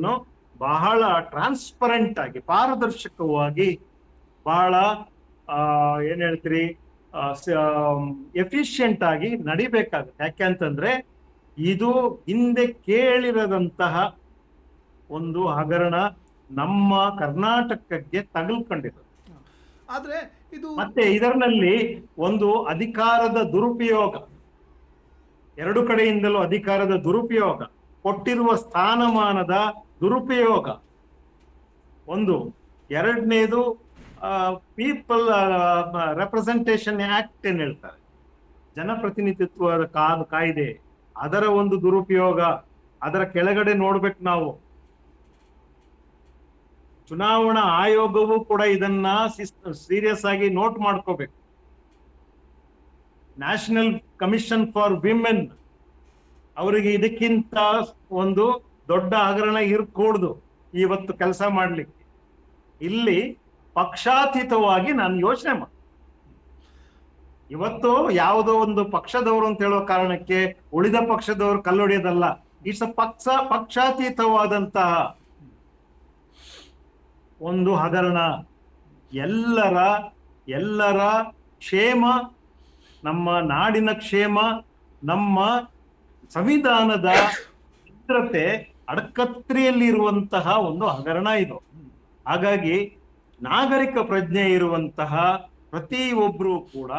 B: ಬಹಳ ಟ್ರಾನ್ಸ್ಪರೆಂಟ್ ಆಗಿ ಪಾರದರ್ಶಕವಾಗಿ ಬಹಳ ಏನ್ ಹೇಳ್ತೀರಿ ಎಫಿಷಿಯಂಟ್ ಆಗಿ ನಡಿಬೇಕಾಗುತ್ತೆ. ಯಾಕೆ ಅಂತಂದ್ರೆ ಇದು ಹಿಂದೆ ಕೇಳಿರದಂತಹ ಒಂದು ಹಗರಣ ನಮ್ಮ ಕರ್ನಾಟಕಕ್ಕೆ ತಗಲ್ಕೊಂಡಿರೋದು
A: ಆದ್ರೆ ಇದು
B: ಮತ್ತೆ ಇದರಲ್ಲಿ ಒಂದು ಅಧಿಕಾರದ ದುರುಪಯೋಗ ಎರಡು ಕಡೆಯಿಂದಲೂ ಅಧಿಕಾರದ ದುರುಪಯೋಗ ಕೊಟ್ಟಿರುವ ಸ್ಥಾನಮಾನದ ದುರುಪಯೋಗ. ಒಂದು ಎರಡನೇದು ಪೀಪಲ್ ರೆಪ್ರೆಸೆಂಟೇಷನ್ ಆಕ್ಟ್ ಏನ್ ಹೇಳ್ತಾರೆ? ಜನಪ್ರತಿನಿಧಿತ್ವದ ಕಾ- ಕಾಯ್ದೆ. ಅದರ ಒಂದು ದುರುಪಯೋಗ, ಅದರ ಕೆಳಗಡೆ ನೋಡ್ಬೇಕು ನಾವು. ಚುನಾವಣಾ ಆಯೋಗವೂ ಕೂಡ ಇದನ್ನ ಸೀರಿಯಸ್ ಆಗಿ ನೋಟ್ ಮಾಡ್ಕೋಬೇಕು. ನ್ಯಾಷನಲ್ ಕಮಿಷನ್ ಫಾರ್ ವಿಮೆನ್ ಅವರಿಗೆ ಇದಕ್ಕಿಂತ ಒಂದು ದೊಡ್ಡ ಹಗರಣ ಇರ್ಕೂಡ್ದು ಇವತ್ತು ಕೆಲಸ ಮಾಡ್ಲಿಕ್ಕೆ. ಇಲ್ಲಿ ಪಕ್ಷಾತೀತವಾಗಿ ನಾನು ಯೋಚನೆ ಮಾಡಿ ಇವತ್ತು ಯಾವುದೋ ಒಂದು ಪಕ್ಷದವರು ಅಂತ ಹೇಳೋ ಕಾರಣಕ್ಕೆ ಉಳಿದ ಪಕ್ಷದವರು ಕಲ್ಲೊಡೆಯೋದಲ್ಲ. ಇಟ್ಸ್ ಅ ಪಕ್ಷ ಪಕ್ಷಾತೀತವಾದಂತಹ ಒಂದು ಹಗರಣ. ಎಲ್ಲರ ಎಲ್ಲರ ಕ್ಷೇಮ, ನಮ್ಮ ನಾಡಿನ ಕ್ಷೇಮ, ನಮ್ಮ ಸಂವಿಧಾನದ ಭದ್ರತೆ ಅಡಕತ್ರಿಯಲ್ಲಿರುವಂತಹ ಒಂದು ಹಗರಣ ಇದು. ಹಾಗಾಗಿ ನಾಗರಿಕ ಪ್ರಜ್ಞೆ ಇರುವಂತಹ ಪ್ರತಿಯೊಬ್ಬರೂ ಕೂಡ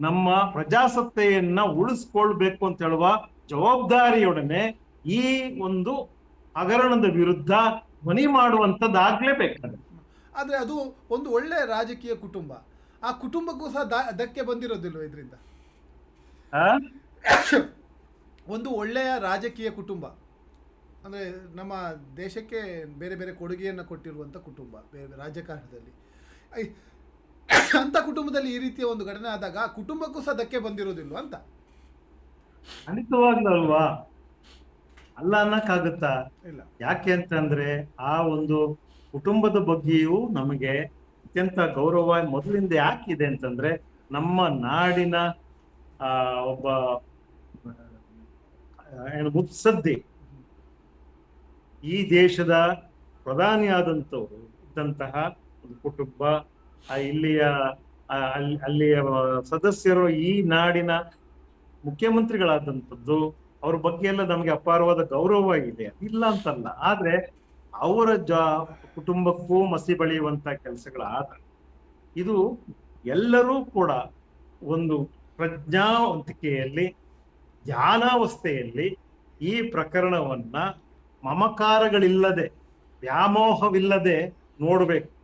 B: ನಮ್ಮ ಪ್ರಜಾಸತ್ತೆಯನ್ನ ಉಳಿಸ್ಕೊಳ್ಬೇಕು ಅಂತ ಹೇಳುವ ಜವಾಬ್ದಾರಿಯೊಡನೆ ಈ ಒಂದು ಹಗರಣದ ವಿರುದ್ಧ ಧ್ವನಿ ಮಾಡುವಂತದ್ದಾಗ್ಲೇಬೇಕಾಗುತ್ತೆ
A: ಆದ್ರೆ ಅದು ಒಂದು ಒಳ್ಳೆ ರಾಜಕೀಯ ಕುಟುಂಬ. ಆ ಕುಟುಂಬಕ್ಕೂ ಸಹ ಧಕ್ಕೆ ಬಂದಿರೋದಿಲ್ವ ಇದರಿಂದ? ಒಂದು ಒಳ್ಳೆಯ ರಾಜಕೀಯ ಕುಟುಂಬ. ಅಂದರೆ ನಮ್ಮ ದೇಶಕ್ಕೆ ಬೇರೆ ಬೇರೆ ಕೊಡುಗೆಯನ್ನು ಕೊಟ್ಟಿರುವಂಥ ಕುಟುಂಬ ಬೇರೆ ರಾಜಕಾರಣದಲ್ಲಿ. ಅಂಥ ಕುಟುಂಬದಲ್ಲಿ ಈ ರೀತಿಯ ಒಂದು ಘಟನೆ ಆದಾಗ ಆ ಕುಟುಂಬಕ್ಕೂ ಸಹ ಧಕ್ಕೆ ಬಂದಿರೋದಿಲ್ವ ಅಂತ?
B: ಖಂಡಿತವಾಗ್ಲೂ ಅಲ್ವಾ ಅಲ್ಲ ಅನ್ನಕ್ಕಾಗುತ್ತಾ?
A: ಇಲ್ಲ.
B: ಯಾಕೆ ಅಂತಂದ್ರೆ ಆ ಒಂದು ಕುಟುಂಬದ ಬಗ್ಗೆಯೂ ನಮಗೆ ಅತ್ಯಂತ ಗೌರವ ಮೊದಲಿಂದ ಯಾಕಿದೆ ಅಂತಂದ್ರೆ ನಮ್ಮ ನಾಡಿನ ಆ ಒಬ್ಬ ಏನು ಮುತ್ಸದ್ದಿ. ಈ ದೇಶದ ಪ್ರಧಾನಿಯಾದಂಥವ್ರು ಇದ್ದಂತಹ ಒಂದು ಕುಟುಂಬ ಇಲ್ಲಿಯ ಅಲ್ಲಿ, ಅಲ್ಲಿಯ ಸದಸ್ಯರು ಈ ನಾಡಿನ ಮುಖ್ಯಮಂತ್ರಿಗಳಾದಂಥದ್ದು, ಅವ್ರ ಬಗ್ಗೆ ಎಲ್ಲ ನಮಗೆ ಅಪಾರವಾದ ಗೌರವ ಇದೆ. ಇಲ್ಲ ಅಂತಲ್ಲ, ಆದ್ರೆ ಅವರ ಜ, ಕುಟುಂಬಕ್ಕೂ ಮಸಿ ಬಳಿಯುವಂತ ಕೆಲಸಗಳಾದ, ಇದು ಎಲ್ಲರೂ ಕೂಡ ಒಂದು ಪ್ರಜ್ಞಾವಂತಿಕೆಯಲ್ಲಿ ಧ್ಯಾನಾವಸ್ಥೆಯಲ್ಲಿ ಈ ಪ್ರಕರಣವನ್ನ ಮಮಕಾರಗಳಿಲ್ಲದೆ, ವ್ಯಾಮೋಹವಿಲ್ಲದೆ ನೋಡ್ಬೇಕು.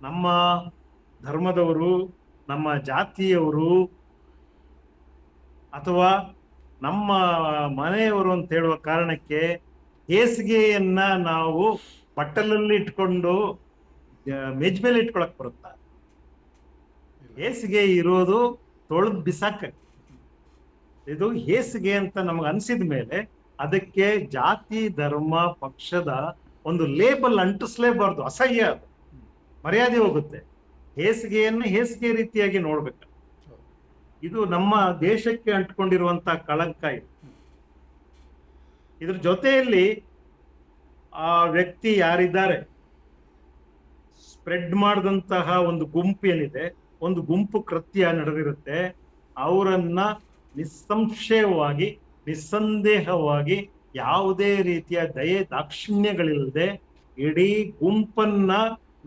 B: ನಮ್ಮ ಧರ್ಮದವರು ನಮ್ಮ ಜಾತಿಯವರು ಅಥವಾ ನಮ್ಮ ಮನೆಯವರು ಅಂತ ಹೇಳುವ ಕಾರಣಕ್ಕೆ ಹೇಸಿಗೆಯನ್ನ ನಾವು ಬಟ್ಟಲಲ್ಲಿ ಇಟ್ಕೊಂಡು ಮೇಜ್ ಮೇಲೆ ಇಟ್ಕೊಳಕ್ ಬರುತ್ತಾ? ಹೇಸಿಗೆ ಇರೋದು ತೊಳೆದ್ ಬಿಸಾಕ ಇದು ಹೇಸಿಗೆ ಅಂತ ನಮ್ಗೆ ಅನ್ಸಿದ ಮೇಲೆ ಅದಕ್ಕೆ ಜಾತಿ ಧರ್ಮ ಪಕ್ಷದ ಒಂದು ಲೇಬಲ್ ಅಂಟಿಸ್ಲೇಬಾರ್ದು ಅಸಹ್ಯ ಅದು. ಮರ್ಯಾದೆ ಹೋಗುತ್ತೆ. ಹೇಸಿಗೆಯನ್ನು ಹೇಸಿಗೆ ರೀತಿಯಾಗಿ ನೋಡ್ಬೇಕು. ಇದು ನಮ್ಮ ದೇಶಕ್ಕೆ ಅಂಟ್ಕೊಂಡಿರುವಂತ ಕಳಂಕ ಇದು. ಇದ್ರ ಜೊತೆಯಲ್ಲಿ ಆ ವ್ಯಕ್ತಿ ಯಾರಿದ್ದಾರೆ? ಸ್ಪ್ರೆಡ್ ಮಾಡಿದಂತಹ ಒಂದು ಗುಂಪು ಏನಿದೆ, ಒಂದು ಗುಂಪು ಕೃತ್ಯ ನಡೆದಿರುತ್ತೆ. ಅವರನ್ನ ನಿಸ್ಸಂಶಯವಾಗಿ, ನಿಸ್ಸಂದೇಹವಾಗಿ ಯಾವುದೇ ರೀತಿಯ ದಯೆ ದಾಕ್ಷಿಣ್ಯಗಳಿಲ್ಲದೆ ಇಡೀ ಗುಂಪನ್ನ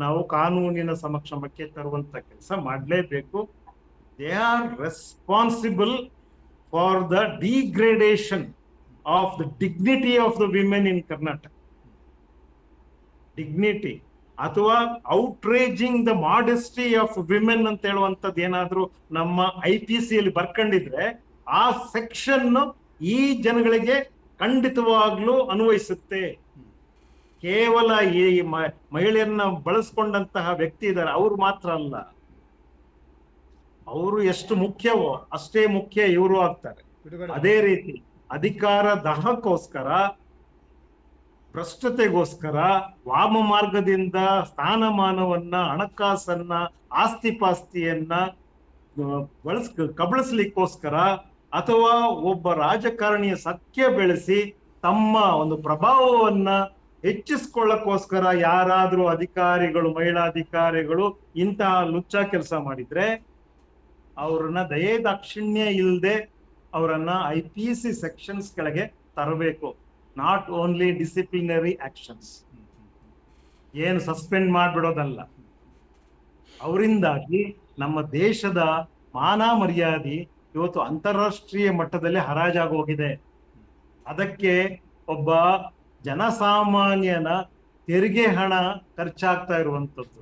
B: ನಾವು ಕಾನೂನಿನ ಸಮಕ್ಷಮಕ್ಕೆ ತರುವಂತ ಕೆಲಸ ಮಾಡಲೇಬೇಕು. They are responsible for the degradation of the dignity of the women in Karnataka dignity ಅಥವಾ outraging the modesty of women ಅಂತ ಹೇಳುವಂಥದ್ದು ಏನಾದರೂ ನಮ್ಮ ಐ ಪಿ ಸಿ ಅಲ್ಲಿ ಬರ್ಕೊಂಡಿದ್ರೆ ಆ ಸೆಕ್ಷನ್ ಈ ಜನಗಳಿಗೆ ಖಂಡಿತವಾಗ್ಲೂ ಅನ್ವಯಿಸುತ್ತೆ. ಕೇವಲ ಈ ಮಹಿಳೆಯನ್ನ ಬಳಸ್ಕೊಂಡಂತಹ ವ್ಯಕ್ತಿ ಇದ್ದಾರೆ. ಅವ್ರು ಮಾತ್ರ ಅಲ್ಲ. ಅವರು ಎಷ್ಟು ಮುಖ್ಯವೋ ಅಷ್ಟೇ ಮುಖ್ಯ ಇವರು ಆಗ್ತಾರೆ. ಅದೇ ರೀತಿ ಅಧಿಕಾರ ದಹಕ್ಕೋಸ್ಕರ ಭ್ರಷ್ಟತೆಗೋಸ್ಕರ ವಾಮ ಮಾರ್ಗದಿಂದ ಸ್ಥಾನಮಾನವನ್ನ ಹಣಕಾಸನ್ನ ಆಸ್ತಿ ಪಾಸ್ತಿಯನ್ನ ಬಳಸ್ ಕಬಳಿಸ್ಲಿಕ್ಕೋಸ್ಕರ ಅಥವಾ ಒಬ್ಬ ರಾಜಕಾರಣಿಯ ಸಖ್ಯ ಬೆಳೆಸಿ ತಮ್ಮ ಒಂದು ಪ್ರಭಾವವನ್ನ ಹೆಚ್ಚಿಸ್ಕೊಳ್ಳಕ್ಕೋಸ್ಕರ ಯಾರಾದ್ರೂ ಅಧಿಕಾರಿಗಳು, ಮಹಿಳಾ ಅಧಿಕಾರಿಗಳು ಇಂತಹ ಲುಚ್ಚ ಕೆಲಸ ಮಾಡಿದ್ರೆ ಅವ್ರನ್ನ ದಯೆ ದಾಕ್ಷಿಣ್ಯ ಇಲ್ಲದೆ ಅವರನ್ನ ಐ ಪಿ ಸಿ ಸೆಕ್ಷನ್ಸ್ ಕೆಳಗೆ ತರಬೇಕು. ನಾಟ್ ಓನ್ಲಿ ಡಿಸಿಪ್ಲಿನರಿ ಆಕ್ಷನ್ಸ್ ಏನು ಸಸ್ಪೆಂಡ್ ಮಾಡ್ಬಿಡೋದಲ್ಲ. ಅವರಿಂದಾಗಿ ನಮ್ಮ ದೇಶದ ಮಾನ ಮರ್ಯಾದೆ ಇವತ್ತು ಅಂತಾರಾಷ್ಟ್ರೀಯ ಮಟ್ಟದಲ್ಲಿ ಹರಾಜಾಗೋಗಿದೆ. ಅದಕ್ಕೆ ಒಬ್ಬ ಜನಸಾಮಾನ್ಯನ ತೆರಿಗೆ ಹಣ ಖರ್ಚಾಗ್ತಾ ಇರುವಂಥದ್ದು.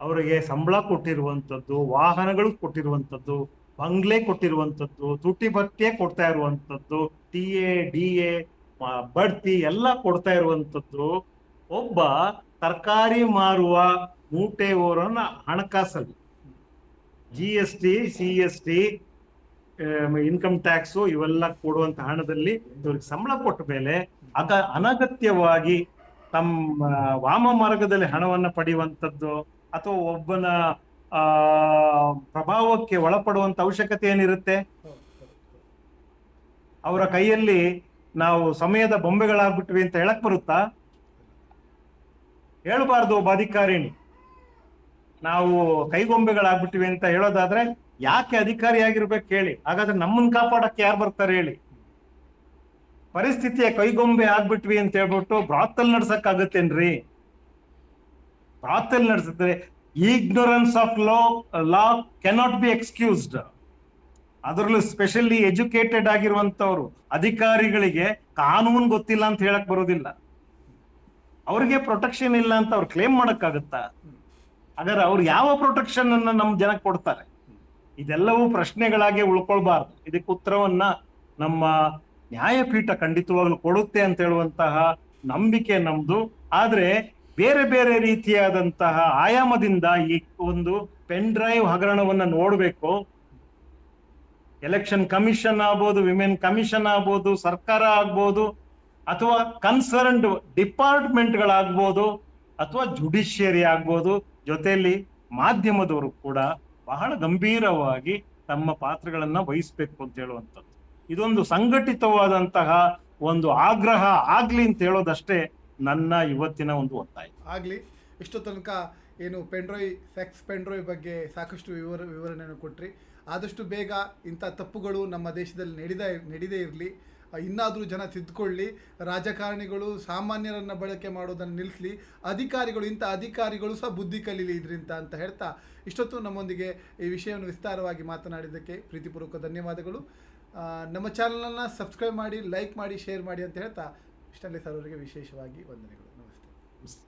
B: ಅವರಿಗೆ ಸಂಬಳ ಕೊಟ್ಟಿರುವಂಥದ್ದು, ವಾಹನಗಳು ಕೊಟ್ಟಿರುವಂಥದ್ದು, ಬಂಗ್ಲೆ ಕೊಟ್ಟಿರುವಂಥದ್ದು, ತುಟಿ ಭತ್ಯೆ ಕೊಡ್ತಾ ಇರುವಂಥದ್ದು, ಟಿ ಎ, ಡಿ ಎ ಬಡ್ತಿ ಎಲ್ಲ ಕೊಡ್ತಾ ಇರುವಂಥದ್ದು. ಒಬ್ಬ ತರಕಾರಿ ಮಾರುವ ಮೂಟೆ ಓರನ್ನ ಹಣಕಾಸಲ್ಲಿ. G S T, C S T income tax ಇವೆಲ್ಲ ಕೊಡುವಂತ ಹಣದಲ್ಲಿ ಇವ್ರಿಗೆ ಸಂಬಳ ಕೊಟ್ಟ ಮೇಲೆ ಅದ ಅನಗತ್ಯವಾಗಿ ತಮ್ಮ ವಾಮ ಮಾರ್ಗದಲ್ಲಿ ಹಣವನ್ನ ಪಡೆಯುವಂಥದ್ದು ಅಥವಾ ಒಬ್ಬನ, ಆ, ಪ್ರಭಾವಕ್ಕೆ ಒಳಪಡುವಂತ ಅವಶ್ಯಕತೆ ಏನಿರುತ್ತೆ. ಅವರ ಕೈಯಲ್ಲಿ ನಾವು ಸಮಯದ ಬೊಂಬೆಗಳಾಗ್ಬಿಟ್ವಿ ಅಂತ ಹೇಳಕ್ ಬರುತ್ತಾ? ಹೇಳಬಾರ್ದು ಒಬ್ಬ ಅಧಿಕಾರಿಣಿ. ನಾವು ಕೈಗೊಂಬೆಗಳಾಗ್ಬಿಟ್ಟಿವಿ ಅಂತ ಹೇಳೋದಾದ್ರೆ ಯಾಕೆ ಅಧಿಕಾರಿಯಾಗಿರ್ಬೇಕು ಹೇಳಿ. ಹಾಗಾದ್ರೆ ನಮ್ಮನ್ನ ಕಾಪಾಡಕ್ಕೆ ಯಾರು ಬರ್ತಾರೆ ಹೇಳಿ. ಪರಿಸ್ಥಿತಿಯ ಕೈಗೊಂಬೆ ಆಗ್ಬಿಟ್ವಿ ಅಂತ ಹೇಳ್ಬಿಟ್ಟು ಬ್ರಾತಲ್ ನಡ್ಸಕ್ ಆಗತ್ತೇನ್ರಿ ಬ್ರಾತಲ್ ನಡೆಸಿದ್ರೆ ignorance of law law cannot be excused ಅದರಲ್ಲೂ ಸ್ಪೆಷಲಿ ಎಜುಕೇಟೆಡ್ ಆಗಿರುವಂತವ್ರು ಅಧಿಕಾರಿಗಳಿಗೆ ಕಾನೂನು ಗೊತ್ತಿಲ್ಲ ಅಂತ ಹೇಳಕ್ ಬರೋದಿಲ್ಲ. ಅವ್ರಿಗೆ ಪ್ರೊಟೆಕ್ಷನ್ ಇಲ್ಲ ಅಂತ ಅವ್ರು ಕ್ಲೇಮ್ ಮಾಡಕ್ಕಾಗತ್ತಾ? ಹಾಗಾದ್ರೆ ಅವ್ರು ಯಾವ ಪ್ರೊಟೆಕ್ಷನ್ ಅನ್ನ ನಮ್ ಜನಕ್ಕೆ ಕೊಡ್ತಾರೆ? ಇದೆಲ್ಲವೂ ಪ್ರಶ್ನೆಗಳಾಗಿ ಉಳ್ಕೊಳ್ಬಾರ್ದು. ಇದಕ್ಕೆ ಉತ್ತರವನ್ನ ನಮ್ಮ ನ್ಯಾಯಪೀಠ ಖಂಡಿತವಾಗ್ಲು ಕೊಡುತ್ತೆ ಅಂತ ಹೇಳುವಂತಹ ನಂಬಿಕೆ ನಮ್ದು. ಆದ್ರೆ ಬೇರೆ ಬೇರೆ ರೀತಿಯಾದಂತಹ ಆಯಾಮದಿಂದ ಈ ಒಂದು ಪೆನ್ ಡ್ರೈವ್ ಹಗರಣವನ್ನ ನೋಡಬೇಕು. ಎಲೆಕ್ಷನ್ ಕಮಿಷನ್ ಆಗ್ಬೋದು, ವಿಮೆನ್ ಕಮಿಷನ್ ಆಗ್ಬೋದು, ಸರ್ಕಾರ ಆಗ್ಬೋದು, ಅಥವಾ ಕನ್ಸರ್ನ್ಡ್ ಡಿಪಾರ್ಟ್ಮೆಂಟ್ಗಳಾಗ್ಬೋದು, ಅಥವಾ ಜುಡಿಷಿಯರಿ ಆಗ್ಬೋದು. ಜೊತೆಯಲ್ಲಿ ಮಾಧ್ಯಮದವರು ಕೂಡ ಬಹಳ ಗಂಭೀರವಾಗಿ ತಮ್ಮ ಪಾತ್ರಗಳನ್ನ ವಹಿಸ್ಬೇಕು ಅಂತ ಹೇಳುವಂಥದ್ದು. ಇದೊಂದು ಸಂಘಟಿತವಾದಂತಹ ಒಂದು ಆಗ್ರಹ ಆಗ್ಲಿ ಅಂತ ಹೇಳೋದಷ್ಟೇ ನನ್ನ ಇವತ್ತಿನ ಒಂದು ಒತ್ತಾಯ.
A: ಆಗಲಿ, ಇಷ್ಟು ತನಕ ಏನು ಪೆಂಡ್ರೋಯ್, ಸೆಕ್ಸ್ ಪೆಂಡ್ರೋಯ್ ಬಗ್ಗೆ ಸಾಕಷ್ಟು ವಿವರ, ವಿವರಣೆಯನ್ನು ಕೊಟ್ರಿ. ಆದಷ್ಟು ಬೇಗ ಇಂಥ ತಪ್ಪುಗಳು ನಮ್ಮ ದೇಶದಲ್ಲಿ ನಡೀದ, ನಡೀದೇ ಇರಲಿ. ಇನ್ನಾದರೂ ಜನ ತಿದ್ದುಕೊಳ್ಳಿ ರಾಜಕಾರಣಿಗಳು ಸಾಮಾನ್ಯರನ್ನು ಬಳಕೆ ಮಾಡೋದನ್ನು ನಿಲ್ಲಿಸಲಿ ಅಧಿಕಾರಿಗಳು, ಇಂಥ ಅಧಿಕಾರಿಗಳು ಸಹ ಬುದ್ಧಿ ಕಲೀಲಿ ಇದರಿಂದ ಅಂತ ಹೇಳ್ತಾ ಇಷ್ಟೊತ್ತು ನಮ್ಮೊಂದಿಗೆ ಈ ವಿಷಯವನ್ನು ವಿಸ್ತಾರವಾಗಿ ಮಾತನಾಡಿದ್ದಕ್ಕೆ ಪ್ರೀತಿಪೂರ್ವಕ ಧನ್ಯವಾದಗಳು. ನಮ್ಮ ಚಾನಲನ್ನು ಸಬ್ಸ್ಕ್ರೈಬ್ ಮಾಡಿ, ಲೈಕ್ ಮಾಡಿ, ಶೇರ್ ಮಾಡಿ ಅಂತ ಹೇಳ್ತಾ ಇಷ್ಟಲ್ಲಿ ಸರ್ ಅವರಿಗೆ ವಿಶೇಷವಾಗಿ ವಂದನೆಗಳು. ನಮಸ್ತೆ.